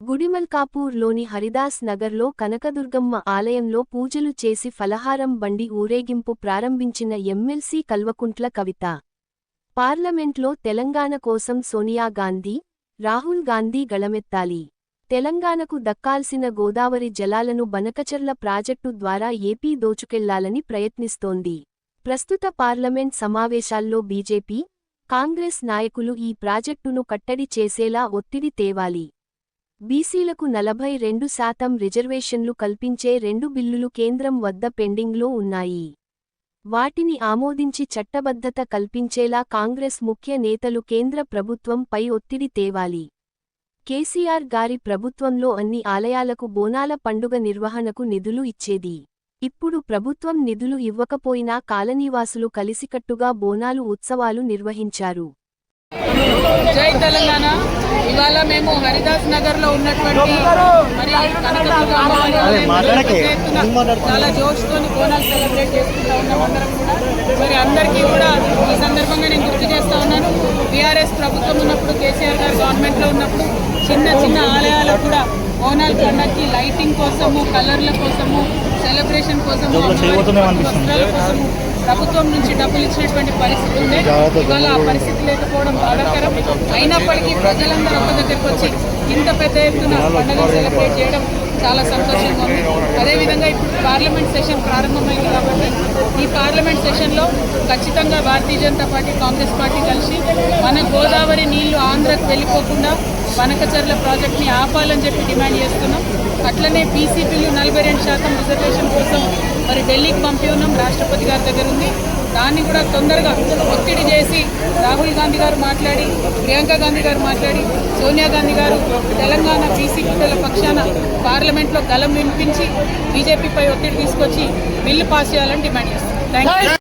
గుడిమల్కాపూర్లోని హరిదాస్ నగర్లో కనకదుర్గమ్మ ఆలయంలో పూజలు చేసి ఫలహారం బండి ఊరేగింపు ప్రారంభించిన ఎమ్మెల్సీ కల్వకుంట్ల కవిత. పార్లమెంట్లో తెలంగాణ కోసం సోనియా గాంధీ రాహుల్ గాంధీ గళమెత్తాలి. తెలంగాణకు దక్కాల్సిన గోదావరి జలాలను బనకచర్ల ప్రాజెక్టు ద్వారా ఏపీ దోచుకెళ్ళాలని ప్రయత్నిస్తోంది. ప్రస్తుత పార్లమెంట్ సమావేశాల్లో బీజేపీ కాంగ్రెస్ నాయకులు ఈ ప్రాజెక్టును కట్టడి చేసేలా ఒత్తిడి తేవాలి. బీసీలకు నలభై రెండు శాతం రిజర్వేషన్లు కల్పించే రెండు బిల్లులు కేంద్రం వద్ద పెండింగ్లో ఉన్నాయి. వాటిని ఆమోదించి చట్టబద్ధత కల్పించేలా కాంగ్రెస్ ముఖ్య నేతలు కేంద్ర ప్రభుత్వం పై ఒత్తిడి తేవాలి. కేసీఆర్ గారి ప్రభుత్వంలో అన్ని ఆలయాలకు బోనాల పండుగ నిర్వహణకు నిధులు ఇచ్చేది. ఇప్పుడు ప్రభుత్వం నిధులు ఇవ్వకపోయినా కాలనీవాసులు కలిసికట్టుగా బోనాలు ఉత్సవాలు నిర్వహించారు. జై తెలంగాణ. ఇవాళ మేము హరిదాస్ నగర్లో ఉన్నటువంటి మరి చాలా జోష్తోని బోనాలు సెలబ్రేట్ చేసుకుంటా ఉన్నాం అందరం కూడా. మరి అందరికీ కూడా ఈ సందర్భంగా నేను గుర్తు చేస్తా ఉన్నాను. బీఆర్ఎస్ ప్రభుత్వం ఉన్నప్పుడు కేసీఆర్ గారు గవర్నమెంట్లో ఉన్నప్పుడు చిన్న చిన్న ఆలయాలకు కూడా బోనాల పండగకి లైటింగ్ కోసము కలర్ల కోసము సెలబ్రేషన్ కోసము ప్రభుత్వం నుంచి డబ్బులు ఇచ్చినటువంటి పరిస్థితి ఉండే. ఇవాళ ఆ పరిస్థితి లేకపోవడం బాధాకరం. అయినప్పటికీ ప్రజలందరూ ఒక దగ్గరకు వచ్చి ఇంత పెద్ద ఎత్తున పండుగ సెలబ్రేట్ చేయడం చాలా సంతోషంగా ఉంది. అదేవిధంగా ఇప్పుడు పార్లమెంట్ సెషన్ ప్రారంభమైంది కాబట్టి ఈ పార్లమెంట్ సెషన్లో ఖచ్చితంగా భారతీయ జనతా పార్టీ కాంగ్రెస్ పార్టీ కలిసి మన గోదావరి నీళ్ళు ఆంధ్రకు వెళ్ళిపోకుండా వనకచర్ల ప్రాజెక్ట్ని ఆపాలని చెప్పి డిమాండ్ చేస్తున్నాం. అట్లనే బీసీ బిల్లు నలభై రెండు శాతం రిజర్వేషన్ కోసం మరి ఢిల్లీకి పంపి ఉన్నాం. రాష్ట్రపతి గారి దగ్గర ఉంది. దాన్ని కూడా తొందరగా ఒత్తిడి చేసి రాహుల్ గాంధీ గారు మాట్లాడి ప్రియాంక గాంధీ గారు మాట్లాడి సోనియా గాంధీ గారు తెలంగాణ బీసీ బిడ్డల పక్షాన పార్లమెంట్లో గలం వినిపించి బీజేపీపై ఒత్తిడి తీసుకొచ్చి బిల్లు పాస్ చేయాలని డిమాండ్ చేస్తున్నాం థ్యాంక్ యూ